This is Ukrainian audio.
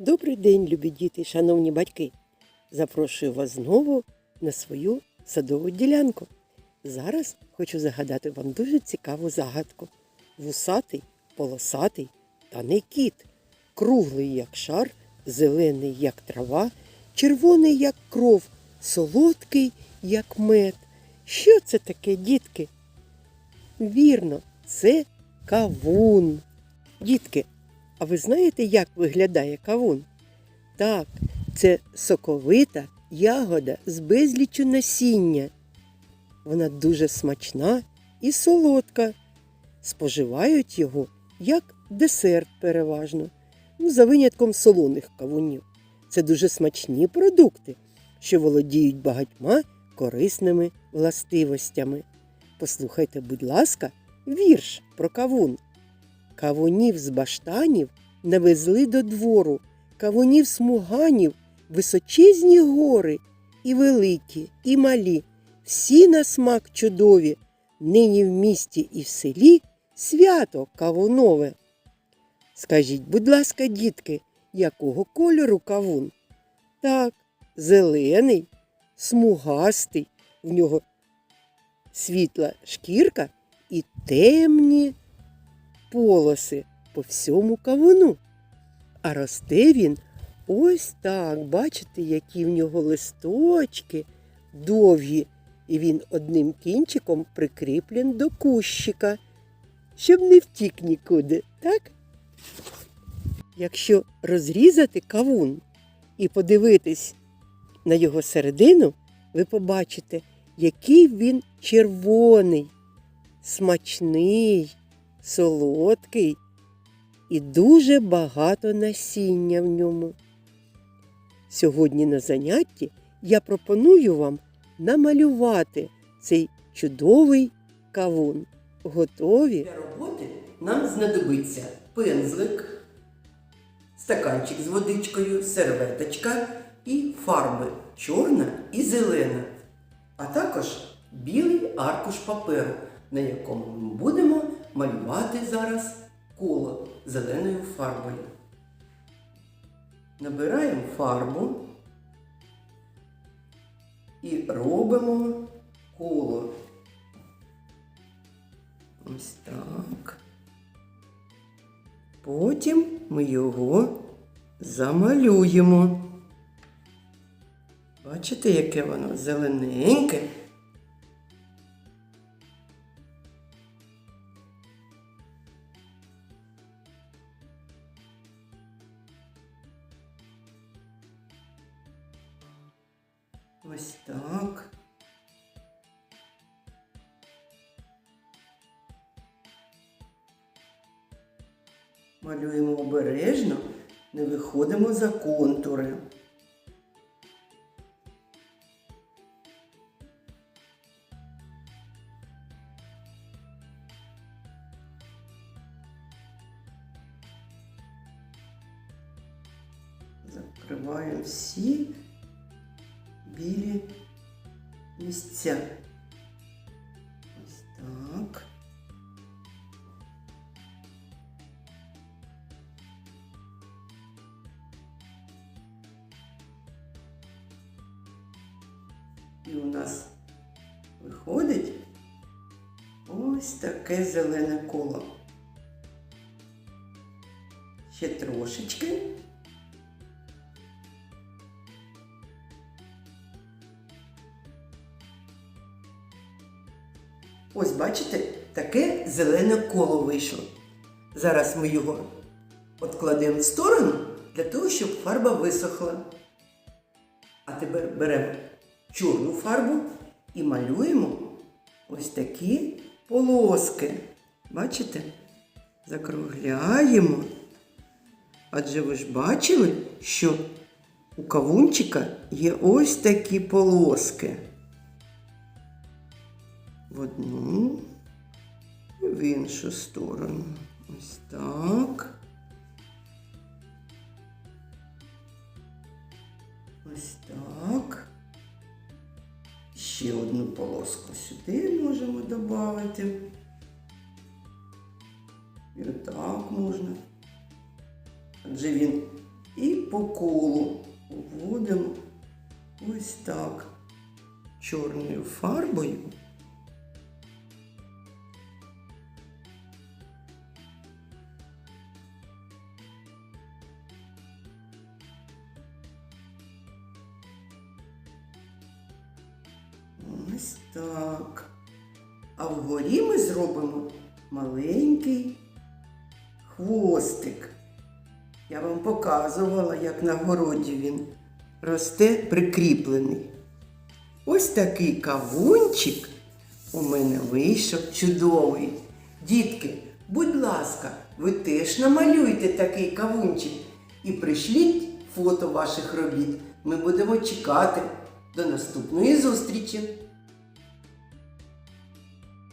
Добрий день, любі діти, шановні батьки. Запрошую вас знову на свою садову ділянку. Зараз хочу загадати вам дуже цікаву загадку. Вусатий, полосатий та не кіт, круглий, як шар, зелений, як трава, червоний, як кров, солодкий, як мед. Що це таке, дітки? Вірно, це кавун. Дітки, а ви знаєте, як виглядає кавун? Так, це соковита ягода з безліччю насіння. Вона дуже смачна і солодка. Споживають його як десерт переважно, ну, за винятком солоних кавунів. Це дуже смачні продукти, що володіють багатьма корисними властивостями. Послухайте, будь ласка, вірш про кавун. Кавунів з баштанів навезли до двору, кавунів смуганів, височезні гори, і великі, і малі, всі на смак чудові, нині в місті і в селі свято кавунове. Скажіть, будь ласка, дітки, якого кольору кавун? Так, зелений, смугастий, в нього світла шкірка і темні полоси по всьому кавуну. А росте він ось так. Бачите, які в нього листочки довгі, і він одним кінчиком прикріплен до кущика, щоб не втік нікуди, так? Якщо розрізати кавун і подивитись на його середину, ви побачите, який він червоний, смачний, солодкий і дуже багато насіння в ньому. Сьогодні на занятті я пропоную вам намалювати цей чудовий кавун. Готові? Для роботи нам знадобиться пензлик, стаканчик з водичкою, серветочка і фарби чорна і зелена, а також білий аркуш паперу, на якому ми будемо малювати зараз коло зеленою фарбою. Набираємо фарбу і робимо коло. Ось так. Потім ми його замалюємо. Бачите, яке воно зелененьке. Ось так. Малюємо обережно, не виходимо за контури. Закриваємо всі білі місця. Ось так. І у нас виходить ось таке зелене коло. Ще трошечки. Ось бачите, таке зелене коло вийшло. Зараз ми його откладемо в сторону для того, щоб фарба висохла. А тепер беремо чорну фарбу і малюємо ось такі полоски. Бачите? Закругляємо. Адже ви ж бачили, що у кавунчика є ось такі полоски в одну і в іншу сторону. Ось так. Ось так. Ще одну полоску сюди можемо додати. І отак можна. Адже він І по колу вводимо ось так чорною фарбою. Ось так. А вгорі ми зробимо маленький хвостик. Я вам показувала, як на городі він росте прикріплений. Ось такий кавунчик у мене вийшов чудовий. Дітки, будь ласка, ви теж намалюйте такий кавунчик і пришліть фото ваших робіт. Ми будемо чекати. До наступної зустрічі!